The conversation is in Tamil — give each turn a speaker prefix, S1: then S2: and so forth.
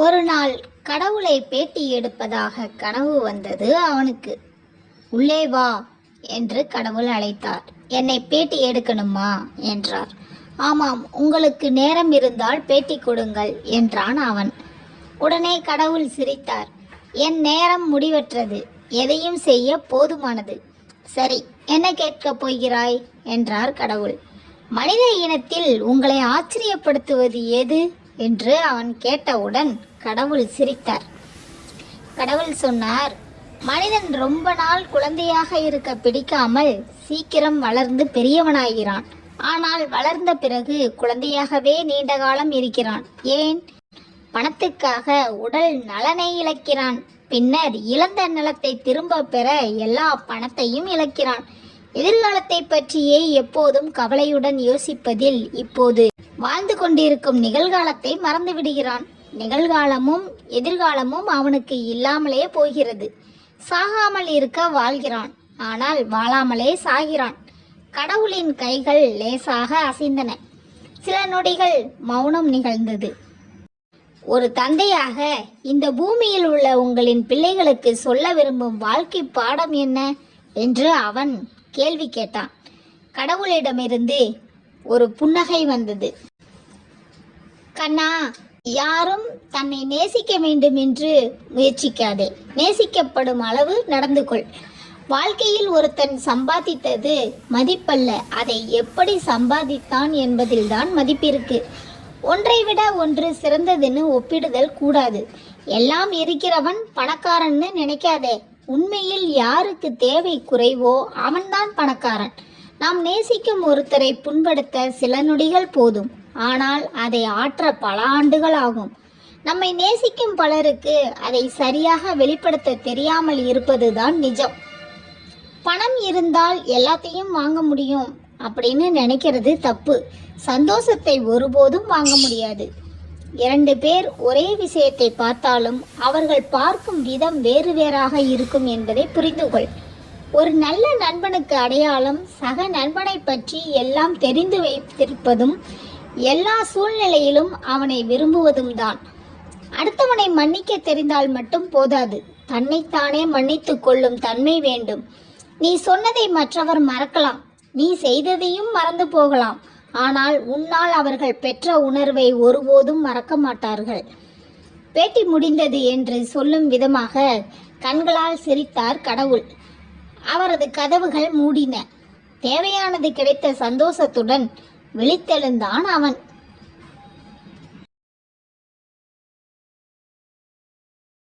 S1: ஒரு நாள் கடவுளை பேட்டி எடுப்பதாக கனவு வந்தது அவனுக்கு. உள்ளே வா என்று கடவுள் அழைத்தார். என்னை பேட்டி எடுக்கணுமா? என்றார். ஆமாம் உங்களுக்கு நேரம் இருந்தால் பேட்டி கொடுங்கள் என்றான் அவன். உடனே கடவுள் சிரித்தார். என் நேரம் முடிவற்றது. எதையும் செய்ய போதுமானது. சரி என்ன கேட்கப் போகிறாய்? என்றார் கடவுள். மனித இனத்தில் உங்களை ஆச்சரியப்படுத்துவது எது? என்று அவன் கேட்டவுடன் கடவுள் சிரித்தார். கடவுள் சொன்னார் மனிதன் ரொம்ப நாள் குழந்தையாக இருக்க பிடிக்காமல் சீக்கிரம் வளர்ந்து பெரியவனாகிறான். ஆனால் வளர்ந்த பிறகு குழந்தையாகவே நீண்ட காலம் இருக்கிறான். ஏன்? பணத்துக்காக உடல் நலனை இழக்கிறான். பின்னர் இழந்த நிலத்தை திரும்ப பெற எல்லா பணத்தையும் இழக்கிறான். எதிர்காலத்தை பற்றியே எப்போதும் கவலையுடன் யோசிப்பதில் இப்போது வாழ்ந்து கொண்டிருக்கும் நிகழ்காலத்தை மறந்து விடுகிறான். நிகழ்காலமும் எதிர்காலமும் அவனுக்கு இல்லாமலே போகிறது. சாகாமல் இருக்க வாழ்கிறான். ஆனால் வாழாமலே சாகிறான். கடவுளின் கைகள் லேசாக அசைந்தன. சில நொடிகள் மௌனம் நிகழ்ந்தது. ஒரு தந்தையாக இந்த பூமியில் உள்ள உங்களின் பிள்ளைகளுக்கு சொல்ல விரும்பும் வாழ்க்கை பாடம் என்ன? என்று அவன் கேள்வி கேட்டான். கடவுளிடமிருந்து ஒரு புன்னகை வந்தது. கண்ணா யாரும் தன்னை நேசிக்க வேண்டும் என்று முயற்சிக்காதே. நேசிக்கப்படும் அளவு நடந்து கொள். வாழ்க்கையில் ஒருத்தன் சம்பாதித்தது மதிப்பல்ல. அதை எப்படி சம்பாதித்தான் என்பதில்தான் மதிப்பிருக்கு. ஒன்றை விட ஒன்று சிறந்ததுன்னு ஒப்பிடுதல் கூடாது. எல்லாம் இருக்கிறவன் பணக்காரன்னு நினைக்காதே. உண்மையில் யாருக்கு தேவை குறைவோ அவன்தான் பணக்காரன். நாம் நேசிக்கும் ஒருத்தரை புண்படுத்த சில நொடிகள் போதும். ஆனால் அதை ஆற்ற பல ஆண்டுகள் ஆகும். நம்மை நேசிக்கும் பலருக்கு அதை சரியாக வெளிப்படுத்த தெரியாமல் இருப்பதுதான் நிஜம். பணம் இருந்தால் எல்லாத்தையும் வாங்க முடியும் அப்படின்னு நினைக்கிறது தப்பு. சந்தோஷத்தை ஒருபோதும் வாங்க முடியாது. இரண்டு பேர் ஒரே விஷயத்தை பார்த்தாலும் அவர்கள் பார்க்கும் விதம் வேறு வேறாக இருக்கும் என்பதை புரிந்து கொள் ஒரு நல்ல நண்பனுக்கு அடையாளம் சக நண்பனை பற்றி எல்லாம் தெரிந்து வைத்திருப்பதும் எல்லா சூழ்நிலையிலும் அவனை விரும்புவதும் தான். அடுத்தவனை மன்னிக்க தெரிந்தால் மட்டும் போதாது. தன்னைத்தானே மன்னித்து கொள்ளும் தன்மை வேண்டும். நீ சொன்னதை மற்றவர் மறக்கலாம். நீ செய்ததையும் மறந்து போகலாம். ஆனால் உன்னால் அவர்கள் பெற்ற உணர்வை ஒருபோதும் மறக்க மாட்டார்கள். பேட்டி முடிந்தது என்று சொல்லும் விதமாக கண்களால் சிரித்தார் கடவுள். அவரது கதவுகள் மூடின. தேவையானது கிடைத்த சந்தோஷத்துடன் விழித்தெழுந்தான் அவன்.